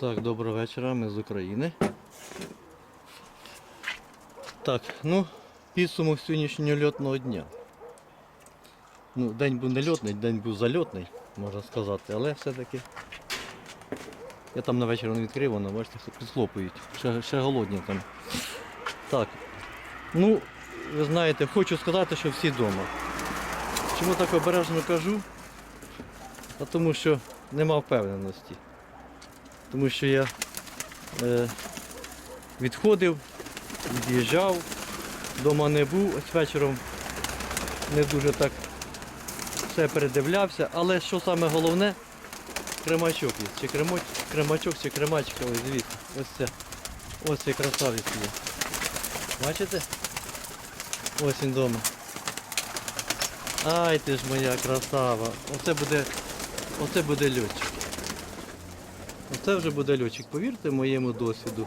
Так, доброго вечора, ми з України. Так, ну, підсумок сьогоднішнього льотного дня. Ну, день був не льотний, день був зальотний, можна сказати, але все-таки. Я там на вечір не відкрив, воно, бачите, підхлопують. Ще, ще голодні там. Так. Ну, ви знаєте, хочу сказати, що всі вдома. Чому так обережно кажу? А тому що нема впевненості. Тому що я е, відходив, від'їжджав, вдома не був, ось вечором не дуже так все передивлявся, але що саме головне, кремачок є. Чи кремоч, кремачок, чи кремачка, ось дивіться, ось це. Ось цей красавець є. Бачите? Ось він вдома. Ай ти ж моя красава. Оце буде, оце буде льотчик. Оце вже буде льотчик, повірте моєму досвіду.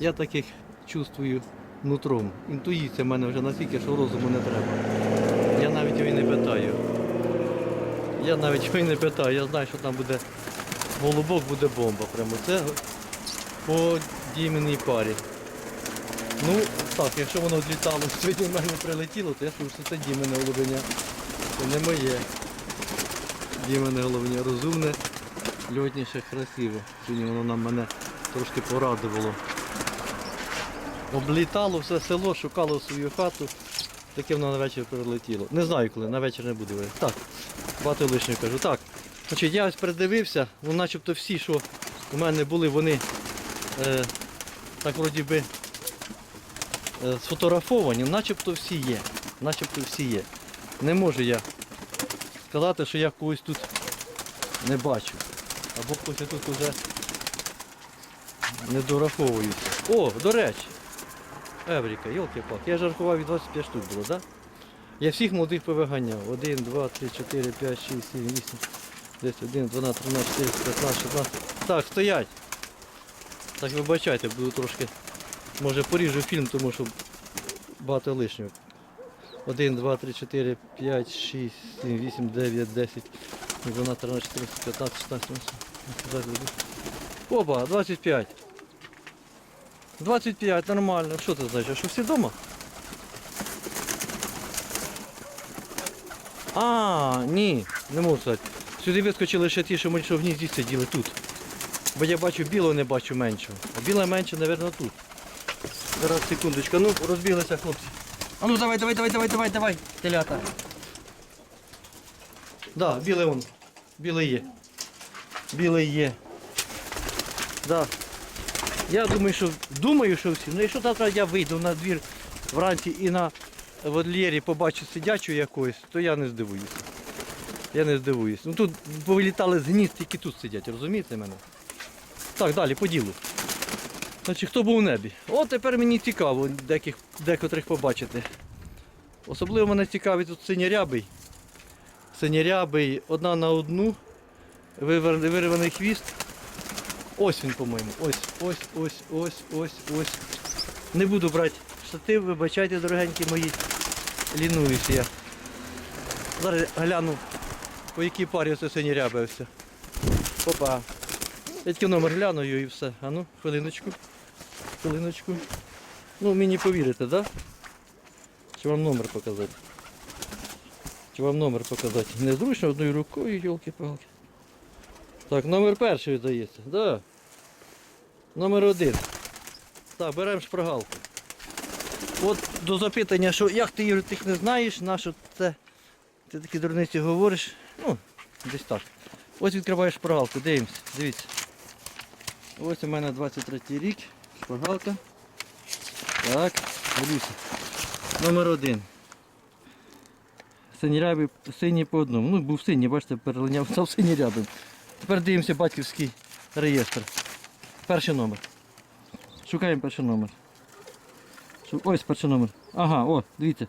Я таких чувствую нутром. Інтуїція в мене вже настільки, що розуму не треба. Я навіть його і не питаю. Я навіть його і не питаю, я знаю, що там буде голубок, буде бомба. Прямо це по дійменній парі. Ну, так, якщо воно злітало, сьогодні в мене прилетіло, то я скажу, що це дімене голубеня. Це не моє. Дімене голубеня розумне, льотніше, красиве. Сьогодні воно нам мене трошки порадувало. Облітало все село, шукало свою хату. Таке воно на вечір прилетіло. Не знаю коли, на вечір не буде. говорити. Так, багато лишнього кажу. Так, значить, я ось передивився, ну начебто всі, що у мене були, вони е, так вроді би е, сфотографовані, начебто всі є. Начебто всі є. Не можу я сказати, що я когось тут не бачу. Або хтось я тут вже не дораховується. О, до речі. Евріка, йолки пак Я ж рахував від 25 штук було, так? Да? Я всіх молодих повиганяв. 1, 2, 3, 4, 5, 6, 7, 8, 10, 11, 12, 13, 14, 15, 16. Так, стоять. Так вибачайте, буду трошки. Може поріжу фільм, тому що багато лишнього. 1, 2, 3, 4, 5, 6, 7, 8, 9, 10, 12, 13, 14, 15, 16, 17, Опа, 25. 25, нормально. Що це значить? Що всі вдома? А, ні, не можу сказати. Сюди вискочили ще ті, що ми що в гнізді сиділи тут. Бо я бачу білого, не бачу меншого. А біле менше, мабуть, тут. Зараз секундочку, ну розбіглися хлопці. А ну давай, давай, давай, давай, давай, давай, телята. Да, білий он. Білий є. Білий є. Да. Я думаю, що думаю, що всі. Ну якщо завтра я вийду на двір вранці і на водлєрі побачу сидячу якоюсь, то я не здивуюся. Я не здивуюсь. Ну тут повилітали з гнізд, тільки тут сидять, розумієте мене? Так, далі, по ділу. Значить, хто був у небі? О, тепер мені цікаво деких, декотрих побачити. Особливо мене цікавить тут синярябий. Синярябий одна на одну. Вирваний хвіст. Ось він, по-моєму. Ось, ось, ось, ось, ось, ось. Не буду брати штатив, вибачайте, дорогенькі мої. Лінуюся я. Зараз гляну, по якій парі це синій. Опа. Я тільки номер гляну і все. А ну, хвилиночку. Хвилиночку. Ну, мені повірите, так? Да? Чи вам номер показати? Вам номер показати? Незручно одною рукою, йолки-палки. Так, номер перший здається, да. Номер один. Так, беремо шпаргалку. От до запитання, що як ти Ігор, тих не знаєш, на що це ти такі дурниці говориш. Ну, десь так. Ось відкриваєш шпаргалку, дивимось, дивіться. Ось у мене 23 рік, шпаргалка. Так, дивіться. Номер один. Синій рябий, синій по одному. Ну, був синій, бачите, перелиняв, став синій рябим. Тепер дивимося батьківський реєстр. Перший номер. Шукаємо перший номер. Ось перший номер. Ага, о, дивіться.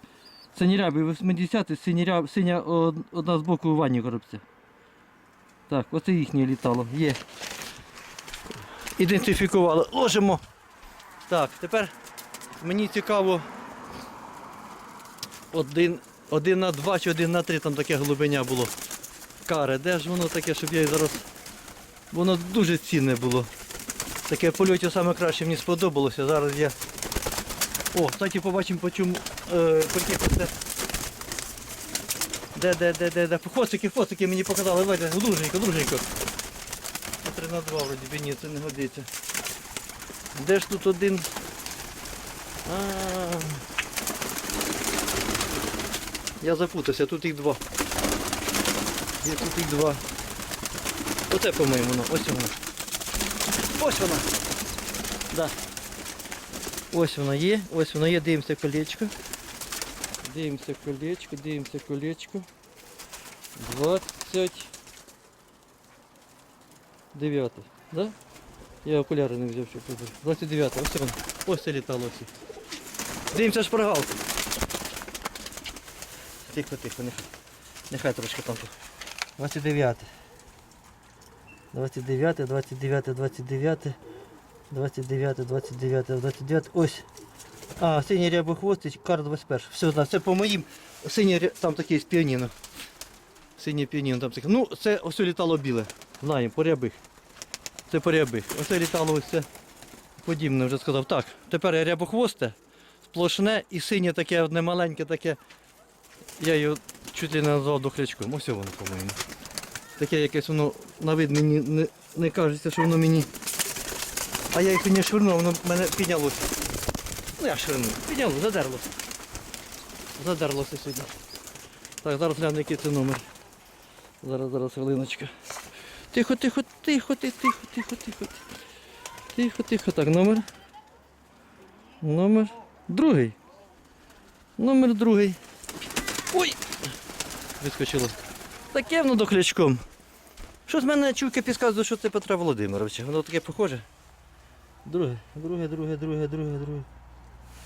Синірябий 80 синіряб, синя одна з боку у ванні коробця. Так, оце їхнє літало. Є. Ідентифікували. Ложимо. Так, тепер мені цікаво один, один на два чи один на три там таке голубеня було. Каре, де ж воно таке, щоб я її зараз Воно дуже цінне було. Таке польоті саме краще мені сподобалося. Зараз я. О, кстати, побачимо по чому е, це. Де, де, де, де, де. Хвостики, хвостики мені показали. Давайте, друженько, друженько. 3 на 2 вроді би ні, це не годиться. Де ж тут один? А, я запутався, тут їх два. Є тут їх два. Оце, по-моєму, воно. ось воно. Ось вона. Да. Ось вона є, ось вона є, дивимося колечко. Дивимося колечко, дивимося колечко. 29. Да? Я окуляри не взяв, щоб побачити. 29. Ось воно. Ось це літало. Дивимося шпаргалку. Тихо, тихо, нехай. Нехай трошки там. тут. 29. 29, 29, 29, 29, 29, 29. Ось. А, синій рябохвостий, кар 21. Все, да, це по моїм. Синій там такий з піаніно. Синє піаніно там таке. Ну, це ось літало біле. Знаємо, по рябих. Це по рябих. Оце літало ось це подібне, вже сказав. Так, тепер рябохвосте, сплошне і синє таке одне маленьке таке. Я його чуть ли не назвав дохлячком. Ось воно, по-моєму. Таке якесь воно на вид мені не, не кажеться, що воно мені. А я їх не швирнув, воно в мене піднялося. Ну я швирнув. Піднялося, задерлося. Задерлося сьогодні. Так, зараз гляну, який це номер. Зараз, зараз, хвилиночка. Тихо, тихо, тихо, тихо, тихо, тихо, тихо. Тихо, тихо. Так, номер. Номер. Другий. Номер другий. Ой! Відскочило. Таке воно дохлячком. Що з мене чуйка підказує, що це Петра Володимировича. Воно таке похоже. Друге, друге, друге, друге, друге, друге.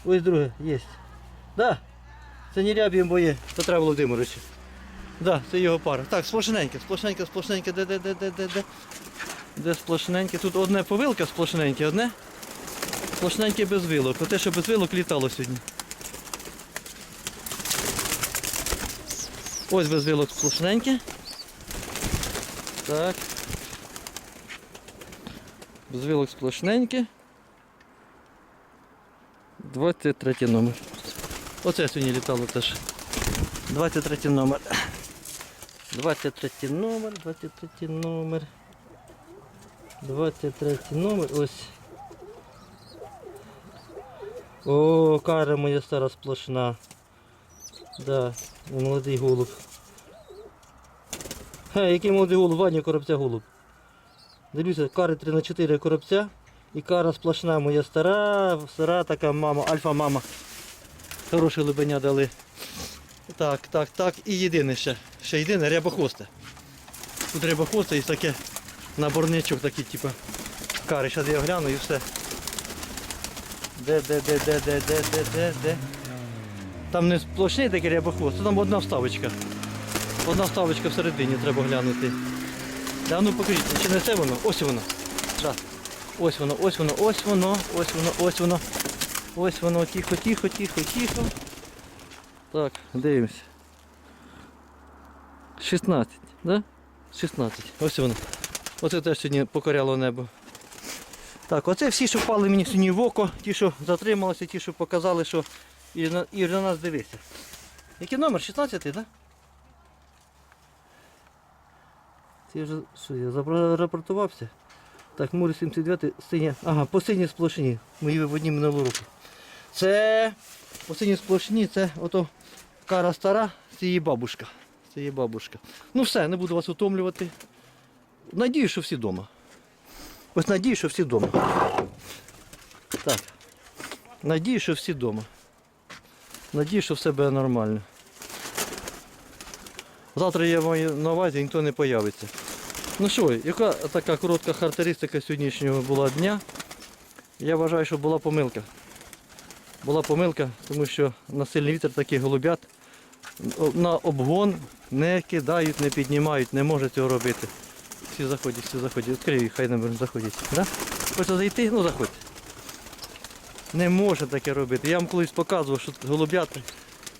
Ось друге, є. Да. Це не ряб'єм боє Петра Володимировича. Да, це його пара. Так, сплошненьке, сплошненьке, сплошненьке, де, де, де, де, де, де. Де сплошненьке. Тут одне повилка сплошненьке, одне. Сплошненьке без вилок. Оте, що без вилок літало сьогодні. Ось без вилок сплошненьке. Так. Без вилок сплошненьке. 23 номер. Оце сьогодні літало теж. 23 номер. 23 номер, 23 номер. 23 номер. Ось. О, кара моя стара сплошна. Да, молодий голуб. Хе, який молодий голуб, Ваня коробця голуб. Дивіться, кари 3 на 4 коробця. І кара сплошна моя стара, стара така мама, альфа-мама. Хороше лебеня дали. Так, так, так. І єдине ще. Ще єдине рябохвосте. Тут рябохвосте і таке наборничок такий, типу, кари. Зараз я гляну і все. Де, де, де, де, де, де, де, де, де. Там не сплошний такий рябохвост, там одна вставочка. Одна вставочка всередині треба глянути. Да, ну покажіть, чи не це воно? Ось воно. Да. Ось воно, ось воно, ось воно, ось воно, ось воно. Ось воно, тихо, тихо, тихо, тихо. Так, дивимось. 16, да? 16. Ось воно. Оце теж сьогодні покоряло небо. Так, оце всі, що впали мені сьогодні в око, ті, що затрималися, ті, що показали, що і на, і на нас дивися. Який номер? 16, так? Да? Це вже що я зарапортувався. Так, Мур 79, синя. Ага, по синій сплошні. Мої виводні минулого року. Це по синій сплошні, це ото кара стара, це її бабушка. Це її бабушка. Ну все, не буду вас утомлювати. Надію, що всі вдома. Ось надію, що всі вдома. Так. Надію, що всі вдома. Надію, що все буде нормально. Завтра я маю на увазі, ніхто не появиться. Ну що, яка така коротка характеристика сьогоднішнього була дня? Я вважаю, що була помилка. Була помилка, тому що на сильний вітер таких голубят на обгон не кидають, не піднімають, не може цього робити. Всі заходять, всі заходять. Відкрию хай не заходять. Да? Хочете зайти? Ну заходьте. Не може таке робити. Я вам колись показував, що голуб'ят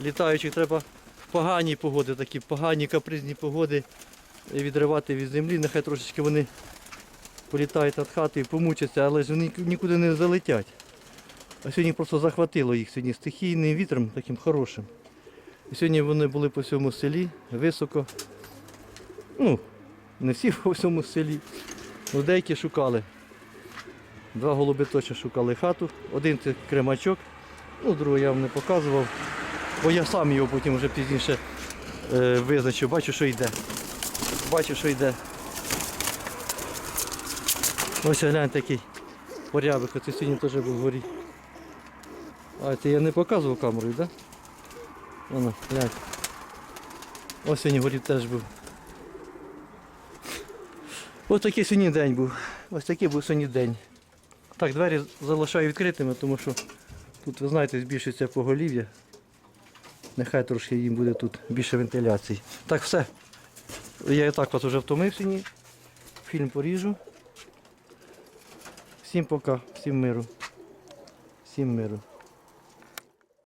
літаючих треба в погані погоди, такі погані капризні погоди відривати від землі. Нехай трошечки вони політають від хати і помучаться, але ж вони нікуди не залетять. А сьогодні просто захватило їх сьогодні стихійним вітром таким хорошим. І сьогодні вони були по всьому селі, високо. Ну, не всі по всьому селі. Ну, деякі шукали. Два голуби точно шукали хату. Один це кремачок, ну, другого я вам не показував. Бо я сам його потім вже пізніше е, визначив. Бачу, що йде. Бачу, що йде. Ось глянь такий порядок, оце сьогодні теж був горі. А це я не показував камерою, так? Да? Воно, глянь. Ось сьогодні в горі теж був. Ось такий сьогодні день був. Ось такий був сьогодні день. Так, двері залишаю відкритими, тому що тут, ви знаєте, збільшується поголів'я. Нехай трошки їм буде тут більше вентиляції. Так, все. Я і так вас вже втомився. Фільм поріжу. Всім пока, всім миру. Всім миру.